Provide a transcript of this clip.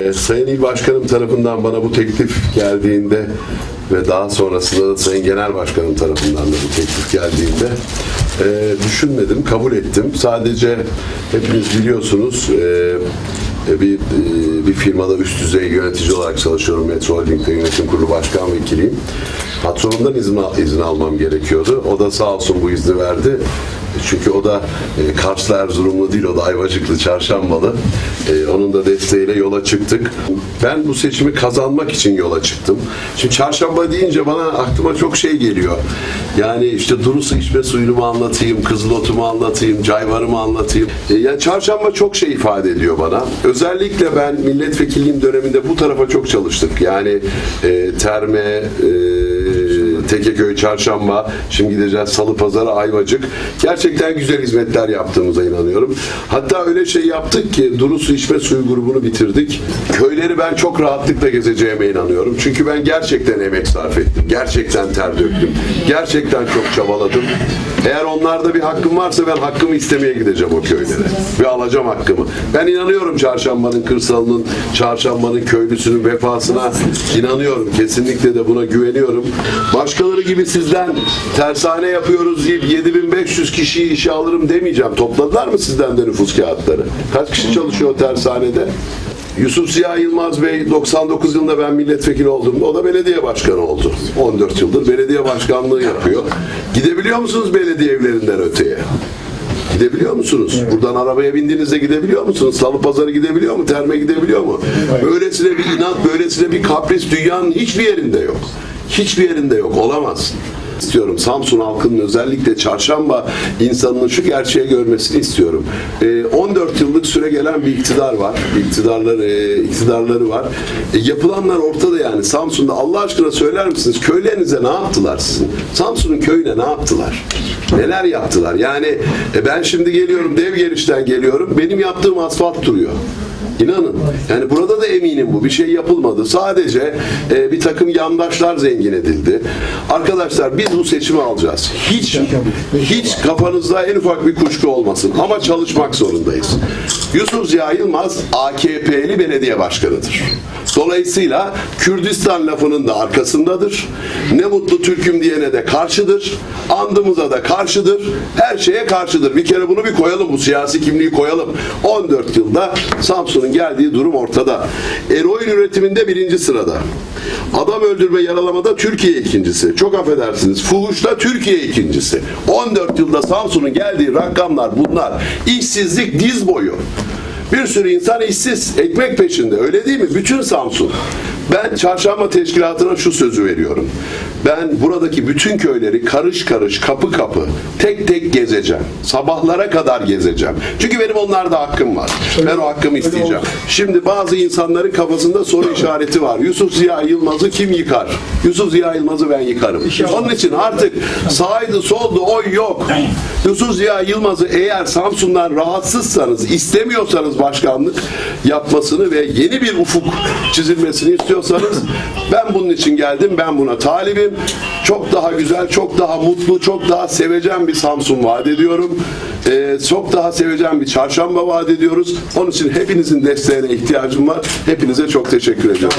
Ee, Sayın İl Başkanım tarafından bana bu teklif geldiğinde ve daha sonrasında da Sayın Genel Başkanım tarafından da bu teklif geldiğinde e, düşünmedim, kabul ettim. Sadece hepiniz biliyorsunuz e, bir e, bir firmada üst düzey yönetici olarak çalışıyorum. Metro Holding'de yönetim kurulu başkan vekiliyim. Patronumdan izin, izin almam gerekiyordu. O da sağ olsun bu izni verdi. Çünkü o da e, Karslı Erzurumlu değil, o da Ayvacıklı, Çarşambalı. E, onun da desteğiyle yola çıktık. Ben bu seçimi kazanmak için yola çıktım. Şimdi Çarşamba deyince bana aklıma çok şey geliyor. Yani işte duru su içme suyunu mu anlatayım, kızılotu mu anlatayım, cayvarı mı anlatayım. E, yani Çarşamba çok şey ifade ediyor bana. Özellikle ben milletvekilliğim döneminde bu tarafa çok çalıştık. Yani e, Terme, e, Tekeköy, Çarşamba, şimdi gideceğiz Salı Pazarı, Ayvacık. Gerçekten güzel hizmetler yaptığımıza inanıyorum. Hatta öyle şey yaptık ki Duru Su İçme Suyu grubunu bitirdik. Köyleri ben çok rahatlıkla gezeceğime inanıyorum. Çünkü ben gerçekten emek sarf ettim. Gerçekten ter döktüm. Gerçekten çok çabaladım. Eğer onlarda bir hakkım varsa ben hakkımı istemeye gideceğim o köylere. Ve alacağım hakkımı. Ben inanıyorum çarşambanın kırsalının, çarşambanın köylüsünün vefasına inanıyorum. Kesinlikle de buna güveniyorum. Başkaları gibi sizden tersane yapıyoruz deyip 7500 kişiyi işe alırım demeyeceğim. Topladılar mı sizden de nüfus kağıtları? Kaç kişi çalışıyor tersanede? Yusuf Ziya Yılmaz Bey 99 yılında ben milletvekili olduğumda o da belediye başkanı oldu. 14 yıldır belediye başkanlığı yapıyor. Gidebiliyor musunuz belediye evlerinden öteye? Gidebiliyor musunuz? Buradan arabaya bindiğinizde gidebiliyor musunuz? Salı pazarı gidebiliyor mu? Terme gidebiliyor mu? Böylesine bir inat, böylesine bir kapris dünyanın hiçbir yerinde yok. Hiçbir yerinde yok. Olamaz istiyorum. Samsun halkının özellikle çarşamba insanının şu gerçeği görmesini istiyorum. Ee, 14 yıllık süre gelen bir iktidar var. İktidarları, e, iktidarları var. E, yapılanlar ortada yani. Samsun'da Allah aşkına söyler misiniz? Köylerinize ne yaptılar sizin? Samsun'un köyüne ne yaptılar? Neler yaptılar? Yani e, ben şimdi geliyorum dev gelişten geliyorum. Benim yaptığım asfalt duruyor. İnanın. Yani burada da eminim bu. Bir şey yapılmadı. Sadece e, bir takım yandaşlar zengin edildi. Arkadaşlar biz bu seçimi alacağız. Hiç hiç kafanızda en ufak bir kuşku olmasın. Ama çalışmak zorundayız. Yusuf Ziya Yılmaz AKP'li belediye başkanıdır. Dolayısıyla Kürdistan lafının da arkasındadır. Ne mutlu Türk'üm diyene de karşıdır. Andımıza da karşıdır. Her şeye karşıdır. Bir kere bunu bir koyalım. Bu siyasi kimliği koyalım. 14 yılda Samsun'un geldiği durum ortada. Eroin üretiminde birinci sırada. Adam öldürme yaralamada Türkiye ikincisi. Çok affedersiniz. Fuhuşta Türkiye ikincisi. 14 yılda Samsun'un geldiği rakamlar bunlar. İşsizlik diz boyu. Bir sürü insan işsiz, ekmek peşinde. Öyle değil mi? Bütün Samsun. Ben çarşamba teşkilatına şu sözü veriyorum. Ben buradaki bütün köyleri karış karış, kapı kapı, tek tek gezeceğim. Sabahlara kadar gezeceğim. Çünkü benim onlarda hakkım var. Ben o hakkımı isteyeceğim. Şimdi bazı insanların kafasında soru işareti var. Yusuf Ziya Yılmaz'ı kim yıkar? Yusuf Ziya Yılmaz'ı ben yıkarım. Onun için artık sağydı soldu oy yok. Yusuf Ziya Yılmaz'ı eğer Samsun'dan rahatsızsanız, istemiyorsanız başkanlık yapmasını ve yeni bir ufuk çizilmesini istiyorsanız ben bunun için geldim. Ben buna talibim. Çok daha güzel, çok daha mutlu, çok daha sevecen bir Samsun vaat ediyorum. Ee, çok daha sevecen bir çarşamba vaat ediyoruz. Onun için hepinizin desteğine ihtiyacım var. Hepinize çok teşekkür ediyorum.